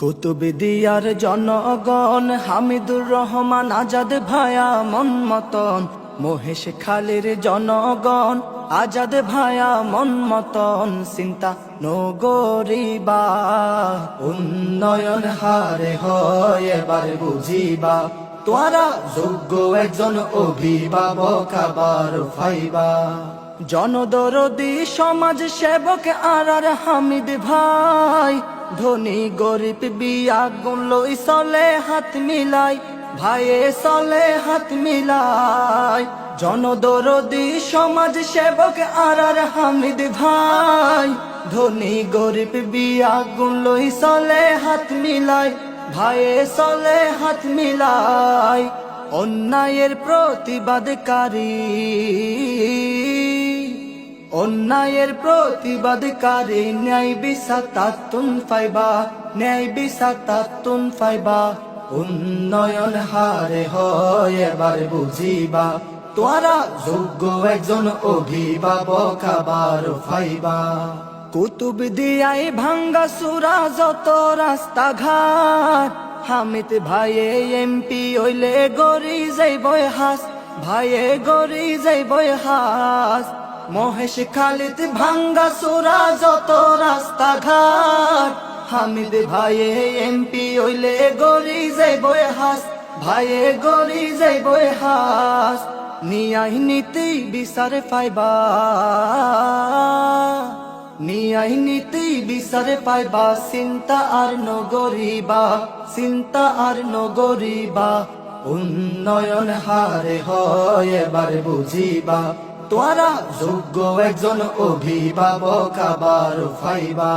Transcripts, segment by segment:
কুতুবদিয়ার জনগণ, হামিদুর রহমান আজাদ ভায়া মন মতন। মহেশ খালের জনগণ, আজাদ ভায়া মন মতন। চিন্তা নগরিবা, উন্নয়ন হারে হয়, এবার বুঝিবা। তোরা যোগ্য একজন অভিভাবক, আবার ফাইবা। জনদরদি সমাজ সেবক আর আর হামিদ ভাই। ধনী গরিব বিয়া গুনলই চলে হাত মিলাই, ভাইয়ে চলে হাত মিলাই। জনদরদি সমাজ সেবক আর আর হামিদ ভাই। ধনী গরিব বিয়া গুনলই চলে হাত মিলাই, ভাইয়ে চলে হাত মিলাই। অন্যায়ের প্রতিবাদকারী। অন্যায়ের প্রতিবাদকারী ন্যায় বিচার তাতুন ফাইবা, ন্যায় বিচার তাতুন ফাইবা। উন্নয়ন হারে হয় এবার বুঝিবা তোরা যোগ্য একজন অভিভাবক আবার ফাইবা। কুতুব দিয়াই ভাঙ্গা সুরা যত রাস্তাঘাট, হামিদ ভাইয়ে এমপি হইলে গরি যাইব হাস ভাইয়ে গরি যাইব হাস মহেশ খালিদ ভাঙ্গা সুরা যত রাস্তাঘাট। হামিদ ভাইয়ে এমপি হইলে গরি যাইব হাস ভাইয়ে গরি যাইব হাস নিয়াই নীতি বিচার পাইবা। নিয়াই নীতি বিচারে পাইবা। চিন্তা আর নগরিবা। চিন্তা আর নগরিবা। উন্নয়ন হারে হয়, এবার বুঝিবা তোরা যোগ্য একজন অভিভাবক, আবার ফাইবা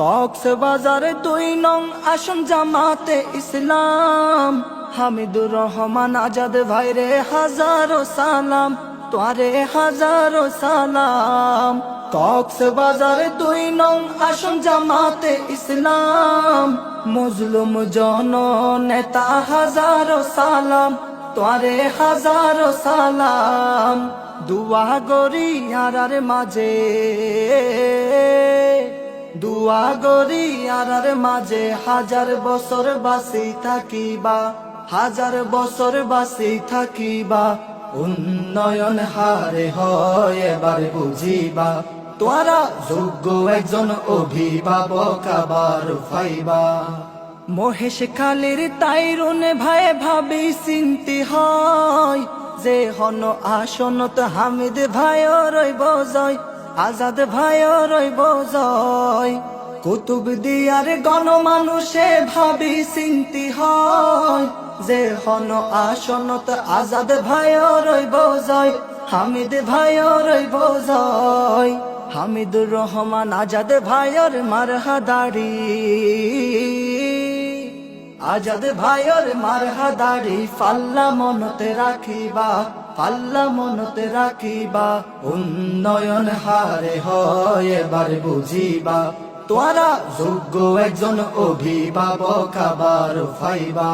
কক্স বাজারে দুই নং আসন জামাতে ইসলাম, হামিদুর রহমান আজাদ ভাইরে হাজারো সালাম তোরে হাজারো সালাম। কক্স বাজারে দুই নং আসন জামাতে ইসলাম। মুজলুম জন নেতা হাজারো সালাম তোরে হাজারো সালাম। দুয়া গরি আর মাঝে, দুয়া গরি আর মাঝে। হাজার বছর বাসি থাকিবা, হাজার বছর বাসি থাকিবা। উন্নয়ন হারে হয় এবার বুঝিবা। তোরা যোগ্য একজন অভিভাবক, আবার ফাইবা মহেশ খালির তাইরুনে ভাই ভাবি চিন্তি হয়, যে হন আসনত হামিদ ভাইও রইব জয়, আজাদ ভাইও রইব জয়। কুতুব দিয়ার গণমানুষে ভাবি চিন্তি হয়, যে হন আসনত আজাদ ভাইও রইব জয়, হামিদ ভাইও রইব জয়। হামিদুর রহমান আজাদ ভাইয়ের মারহাদারি। আজাদ ভাইয়ের মারহাদারি, ফাল্লা মনতে রাখিবা, ফাল্লা মনতে রাখিবা, উন্নয়ন হারে হয় এবার বুঝিবা। তোরা যোগ্য একজন অভিভাবক, আবার ফাইবা।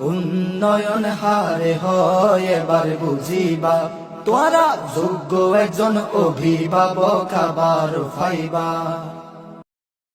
উন্নয়ন হারে হয়, এবার বুঝিবা। তোরা যোগ্য একজন অভিভাবক, আবার ফাইবা।